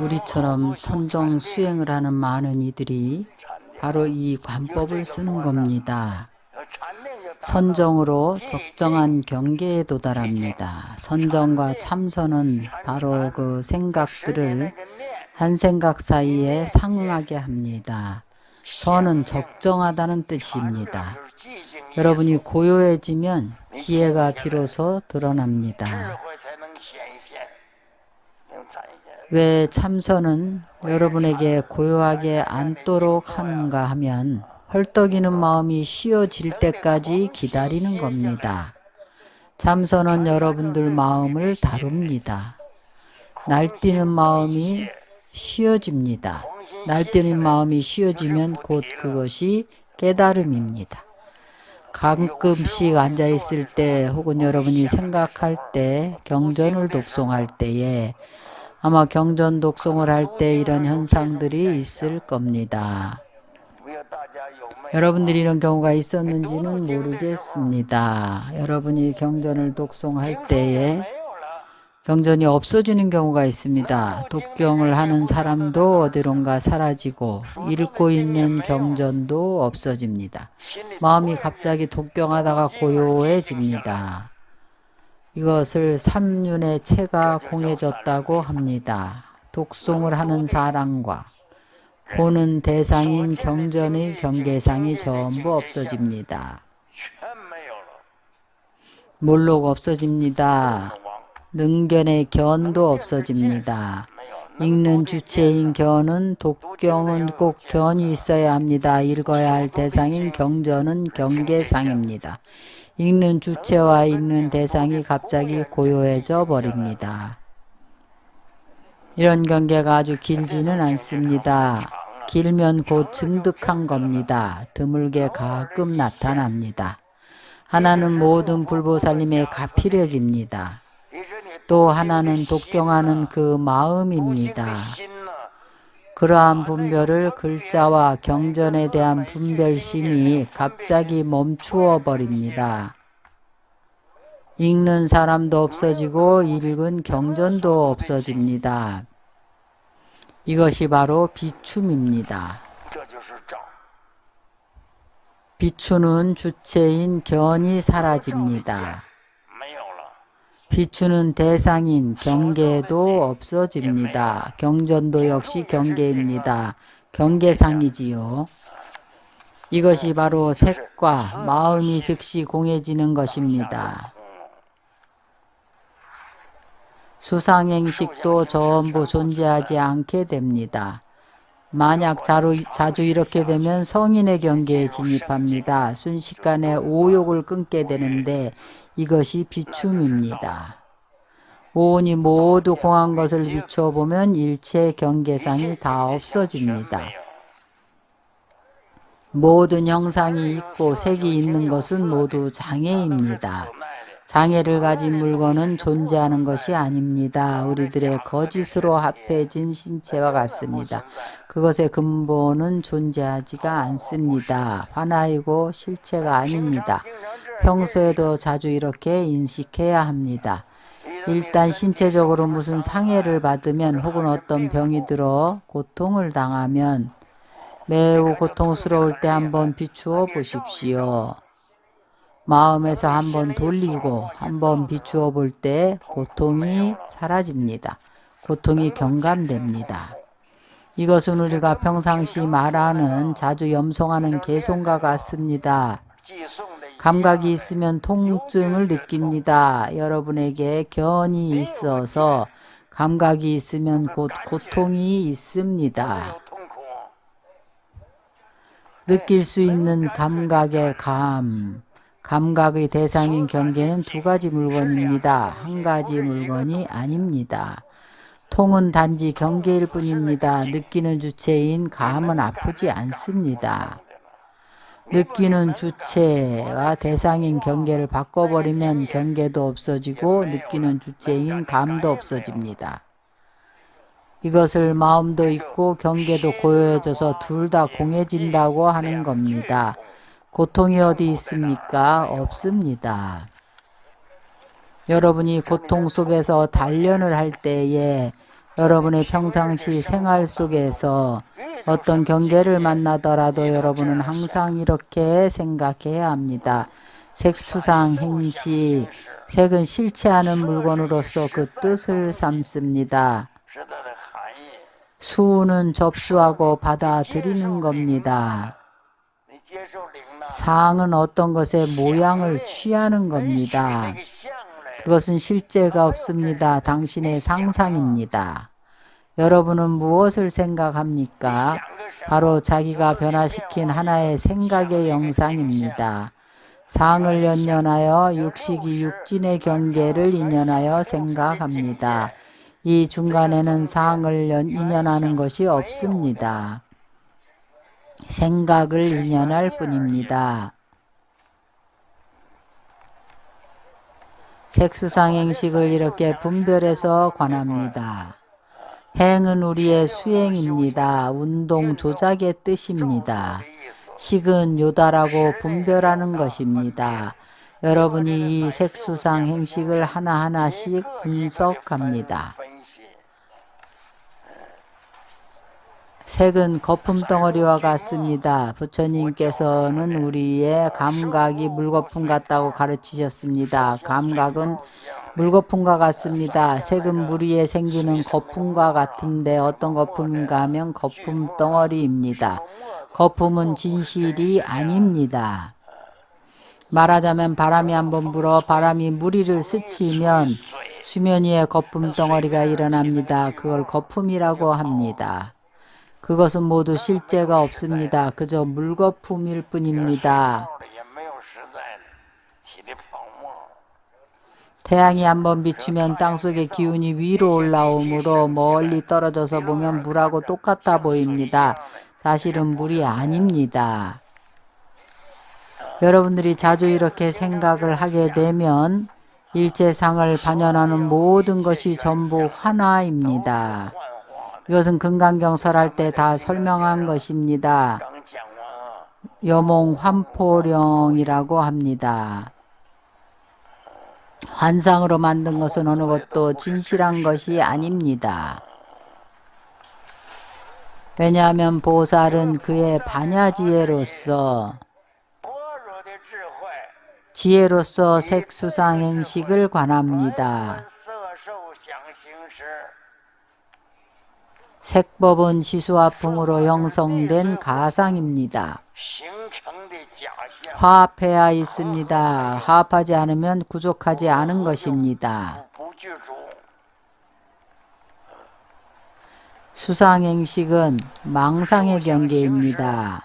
우리처럼 선정 수행을 하는 많은 이들이 바로 이 관법을 쓰는 겁니다. 선정으로 적정한 경계에 도달합니다. 선정과 참선은 바로 그 생각들을 한 생각 사이에 상응하게 합니다. 선은 적정하다는 뜻입니다. 여러분이 고요해지면 지혜가 비로소 드러납니다. 왜 참선은 여러분에게 고요하게 앉도록 하는가 하면 헐떡이는 마음이 쉬어질 때까지 기다리는 겁니다. 참선은 여러분들 마음을 다룹니다. 날뛰는 마음이 쉬어집니다. 날뛰는 마음이 쉬어지면 곧 그것이 깨달음입니다. 가끔씩 앉아 있을 때 혹은 여러분이 생각할 때 경전을 독송할 때에 아마 경전 독송을 할 때 이런 현상들이 있을 겁니다. 여러분들이 이런 경우가 있었는지는 모르겠습니다. 여러분이 경전을 독송할 때에 경전이 없어지는 경우가 있습니다. 독경을 하는 사람도 어디론가 사라지고 읽고 있는 경전도 없어집니다. 마음이 갑자기 독경하다가 고요해집니다. 이것을 삼륜의 체가 공해졌다고 합니다. 독송을 하는 사람과 보는 대상인 경전의 경계상이 전부 없어집니다. 몰록 없어집니다. 능견의 견도 없어집니다. 읽는 주체인 견은 독경은 꼭 견이 있어야 합니다. 읽어야 할 대상인 경전은 경계상입니다. 읽는 주체와 읽는 대상이 갑자기 고요해져 버립니다. 이런 경계가 아주 길지는 않습니다. 길면 곧 증득한 겁니다. 드물게 가끔 나타납니다. 하나는 모든 불보살님의 가피력입니다. 또 하나는 독경하는 그 마음입니다. 그러한 분별을 글자와 경전에 대한 분별심이 갑자기 멈추어 버립니다. 읽는 사람도 없어지고 읽은 경전도 없어집니다. 이것이 바로 비춤입니다. 비추는 주체인 견이 사라집니다. 비추는 대상인 경계도 없어집니다. 경전도 역시 경계입니다. 경계상이지요. 이것이 바로 색과 마음이 즉시 공해지는 것입니다. 수상행식도 전부 존재하지 않게 됩니다. 만약 자루, 자주 이렇게 되면 성인의 경계에 진입합니다. 순식간에 오욕을 끊게 되는데 이것이 비춤입니다. 오온이 모두 공한 것을 비추어 보면 일체 경계상이 다 없어집니다. 모든 형상이 있고 색이 있는 것은 모두 장애입니다. 장애를 가진 물건은 존재하는 것이 아닙니다. 우리들의 거짓으로 합해진 신체와 같습니다. 그것의 근본은 존재하지가 않습니다. 하나이고 실체가 아닙니다. 평소에도 자주 이렇게 인식해야 합니다. 일단 신체적으로 무슨 상해를 받으면 혹은 어떤 병이 들어 고통을 당하면 매우 고통스러울 때 한번 비추어 보십시오. 마음에서 한번 돌리고 한번 비추어 볼 때 고통이 사라집니다. 고통이 경감됩니다. 이것은 우리가 평상시 말하는 자주 염송하는 개송과 같습니다. 감각이 있으면 통증을 느낍니다. 여러분에게 견이 있어서 감각이 있으면 곧 고통이 있습니다. 느낄 수 있는 감각의 감, 감각의 대상인 경계는 두 가지 물건입니다. 한 가지 물건이 아닙니다. 통은 단지 경계일 뿐입니다. 느끼는 주체인 감은 아프지 않습니다. 느끼는 주체와 대상인 경계를 바꿔버리면 경계도 없어지고 느끼는 주체인 감도 없어집니다. 이것을 마음도 있고 경계도 고요해져서 둘 다 공해진다고 하는 겁니다. 고통이 어디 있습니까? 없습니다. 여러분이 고통 속에서 단련을 할 때에 여러분의 평상시 생활 속에서 어떤 경계를 만나더라도 여러분은 항상 이렇게 생각해야 합니다. 색수상 행시, 색은 실체하는 물건으로서 그 뜻을 삼습니다. 수는 접수하고 받아들이는 겁니다. 상은 어떤 것의 모양을 취하는 겁니다. 그것은 실제가 없습니다. 당신의 상상입니다. 여러분은 무엇을 생각합니까? 바로 자기가 변화시킨 하나의 생각의 영상입니다. 상을 연연하여 육식이 육진의 경계를 인연하여 생각합니다. 이 중간에는 상을 연, 인연하는 것이 없습니다. 생각을 인연할 뿐입니다. 색수상행식을 이렇게 분별해서 관합니다. 행은 우리의 수행입니다. 운동 조작의 뜻입니다. 식은 요다라고 분별하는 것입니다. 여러분이 이 색수상 행식을 하나하나씩 분석합니다. 색은 거품 덩어리와 같습니다. 부처님께서는 우리의 감각이 물거품 같다고 가르치셨습니다. 감각은 물거품과 같습니다. 색은 물 위에 생기는 거품과 같은데 어떤 거품인가 하면 거품 덩어리입니다. 거품은 진실이 아닙니다. 말하자면 바람이 한번 불어 바람이 물 위를 스치면 수면 위에 거품 덩어리가 일어납니다. 그걸 거품이라고 합니다. 그것은 모두 실제가 없습니다. 그저 물거품일 뿐입니다. 태양이 한번 비추면 땅속의 기운이 위로 올라오므로 멀리 떨어져서 보면 물하고 똑같아 보입니다. 사실은 물이 아닙니다. 여러분들이 자주 이렇게 생각을 하게 되면 일체상을 반영하는 모든 것이 전부 하나입니다. 이것은 금강경설할 때 다 설명한 것입니다. 여몽 환포령이라고 합니다. 환상으로 만든 것은 어느 것도 진실한 것이 아닙니다. 왜냐하면 보살은 그의 반야지혜로서 지혜로서 색수상행식을 관합니다. 색법은 시수와 풍으로 형성된 가상입니다. 화합해야 있습니다. 화합하지 않으면 구족하지 않은 것입니다. 수상행식은 망상의 경계입니다.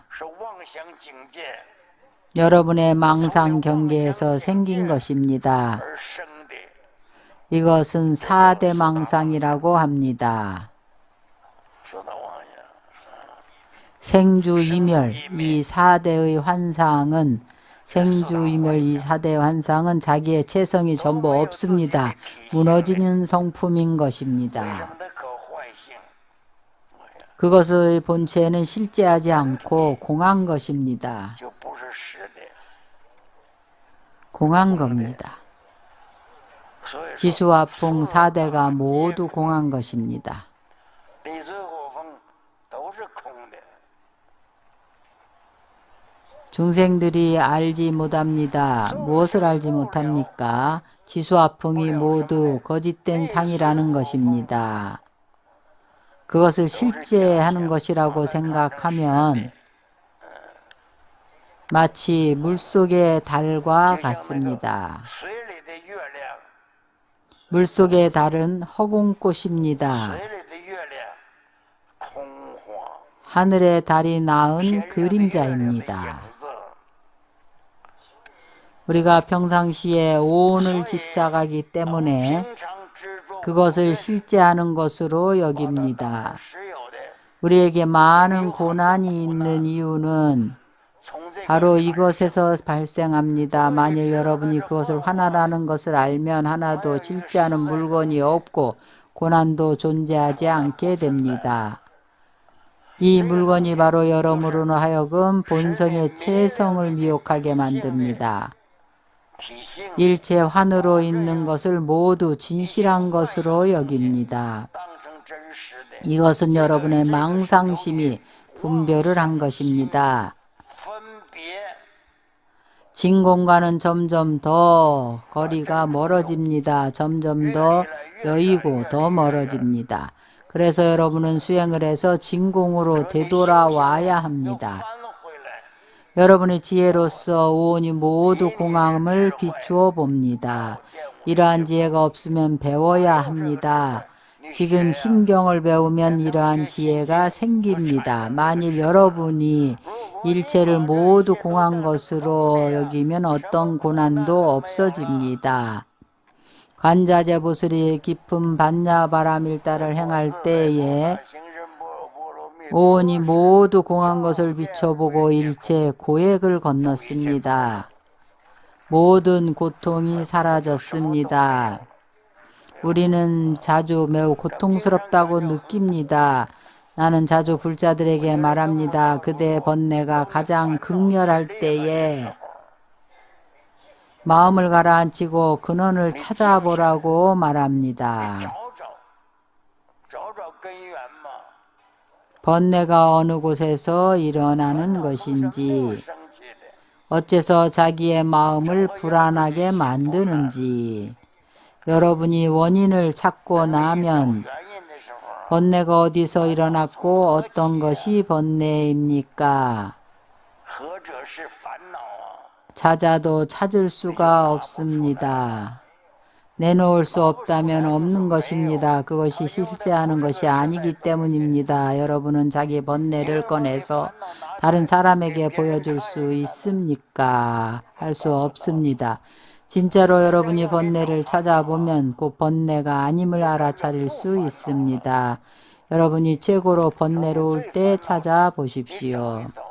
여러분의 망상 경계에서 생긴 것입니다. 이것은 사대망상이라고 합니다. 생주 이멸 이 4대의 환상은 생주 이멸 이 4대 환상은 자기의 체성이 전부 없습니다. 무너지는 성품인 것입니다. 그것의 본체는 실제하지 않고 공한 것입니다. 공한 겁니다. 지수와 풍 4대가 모두 공한 것입니다. 중생들이 알지 못합니다. 무엇을 알지 못합니까? 지수화풍이 모두 거짓된 상이라는 것입니다. 그것을 실제 하는 것이라고 생각하면 마치 물속의 달과 같습니다. 물속의 달은 허공꽃입니다. 하늘의 달이 낳은 그림자입니다. 우리가 평상시에 오온을 집착하기 때문에 그것을 실제하는 것으로 여깁니다. 우리에게 많은 고난이 있는 이유는 바로 이것에서 발생합니다. 만일 여러분이 그것을 화나라는 것을 알면 하나도 실제하는 물건이 없고 고난도 존재하지 않게 됩니다. 이 물건이 바로 여러분으로 하여금 본성의 체성을 미혹하게 만듭니다. 일체 환으로 있는 것을 모두 진실한 것으로 여깁니다. 이것은 여러분의 망상심이 분별을 한 것입니다. 진공과는 점점 더 거리가 멀어집니다. 점점 더 여의고 더 멀어집니다. 그래서 여러분은 수행을 해서 진공으로 되돌아와야 합니다. 여러분의 지혜로서 오온이 모두 공함을 비추어 봅니다. 이러한 지혜가 없으면 배워야 합니다. 지금 심경을 배우면 이러한 지혜가 생깁니다. 만일 여러분이 일체를 모두 공한 것으로 여기면 어떤 고난도 없어집니다. 관자재 보슬이 깊은 반야바람일따를 행할 때에 오온이 모두 공한 것을 비춰보고 일체 고액을 건넜습니다. 모든 고통이 사라졌습니다. 우리는 자주 매우 고통스럽다고 느낍니다. 나는 자주 불자들에게 말합니다. 그대의 번뇌가 가장 극렬할 때에 마음을 가라앉히고 근원을 찾아보라고 말합니다. 번뇌가 어느 곳에서 일어나는 것인지 어째서 자기의 마음을 불안하게 만드는지 여러분이 원인을 찾고 나면 번뇌가 어디서 일어났고 어떤 것이 번뇌입니까? 찾아도 찾을 수가 없습니다. 내놓을 수 없다면 없는 것입니다. 그것이 실제하는 것이 아니기 때문입니다. 여러분은 자기 번뇌를 꺼내서 다른 사람에게 보여줄 수 있습니까? 할 수 없습니다. 진짜로 여러분이 번뇌를 찾아보면 그 번뇌가 아님을 알아차릴 수 있습니다. 여러분이 최고로 번뇌로울 때 찾아보십시오. 走